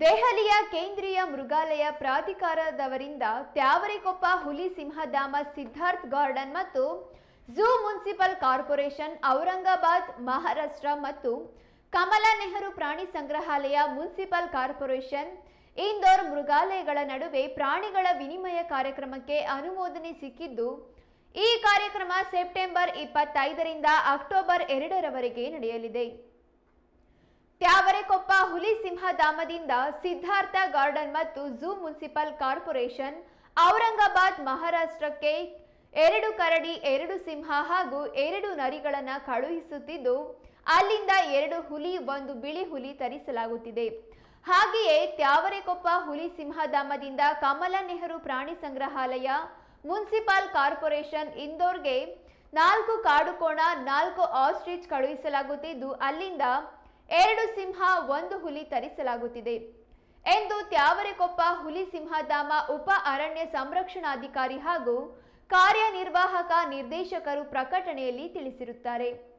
ದೆಹಲಿಯ ಕೇಂದ್ರೀಯ ಮೃಗಾಲಯ ಪ್ರಾಧಿಕಾರದವರಿಂದ ತ್ಯಾವರೆಕೊಪ್ಪ ಹುಲಿ ಸಿಂಹಧಾಮ ಸಿದ್ಧಾರ್ಥ್ ಗಾರ್ಡನ್ ಮತ್ತು zoo municipal corporation Aurangabad, Maharashtra ಮತ್ತು ಕಮಲಾ ನೆಹರು ಪ್ರಾಣಿ ಸಂಗ್ರಹಾಲಯ ಮುನ್ಸಿಪಲ್ ಕಾರ್ಪೊರೇಷನ್ ಇಂದೋರ್ ಮೃಗಾಲಯಗಳ ನಡುವೆ ಪ್ರಾಣಿಗಳ ವಿನಿಮಯ ಕಾರ್ಯಕ್ರಮಕ್ಕೆ ಅನುಮೋದನೆ ಸಿಕ್ಕಿದ್ದು, ಈ ಕಾರ್ಯಕ್ರಮ ಸೆಪ್ಟೆಂಬರ್ ಇಪ್ಪತ್ತೈದರಿಂದ ಅಕ್ಟೋಬರ್ ಎರಡರವರೆಗೆ ನಡೆಯಲಿದೆ. ತ್ಯಾವರೆಕೊಪ್ಪ ಹುಲಿ ಸಿಂಹಧಾಮದಿಂದ ಸಿದ್ಧಾರ್ಥ ಗಾರ್ಡನ್ ಮತ್ತು ಝೂ ಮುನ್ಸಿಪಲ್ ಕಾರ್ಪೊರೇಷನ್, ಔರಂಗಾಬಾದ್ ಮಹಾರಾಷ್ಟ್ರಕ್ಕೆ ಎರಡು ಕರಡಿ, ಎರಡು ಸಿಂಹ ಹಾಗೂ ಎರಡು ನರಿಗಳನ್ನು ಕಳುಹಿಸುತ್ತಿದ್ದು, ಅಲ್ಲಿಂದ ಎರಡು ಹುಲಿ, ಒಂದು ಬಿಳಿ ಹುಲಿ ತರಿಸಲಾಗುತ್ತಿದೆ. ಹಾಗೆಯೇ ತ್ಯಾವರೆಕೊಪ್ಪ ಹುಲಿ ಸಿಂಹಧಾಮದಿಂದ ಕಮಲಾ ನೆಹರು ಪ್ರಾಣಿ ಸಂಗ್ರಹಾಲಯ, ಮುನ್ಸಿಪಾಲ್ ಕಾರ್ಪೊರೇಷನ್ ಇಂದೋರ್ಗೆ ನಾಲ್ಕು ಕಾಡುಕೋಣ, ನಾಲ್ಕು ಆಸ್ಟ್ರಿಚ್ ಕಳುಹಿಸಲಾಗುತ್ತಿದ್ದು, ಅಲ್ಲಿಂದ ಎರಡು ಸಿಂಹ, ಒಂದು ಹುಲಿ ತರಿಸಲಾಗುತ್ತಿದೆ. ಎಂದು ತ್ಯಾವರೆಕೊಪ್ಪ, ಹುಲಿ ಸಿಂಹಧಾಮ ಉಪ ಅರಣ್ಯ ಸಂರಕ್ಷಣಾಧಿಕಾರಿ ಹಾಗೂ ಕಾರ್ಯನಿರ್ವಾಹಕ ನಿರ್ದೇಶಕರು ಪ್ರಕಟಣೆಯಲ್ಲಿ ತಿಳಿಸಿರುತ್ತಾರೆ.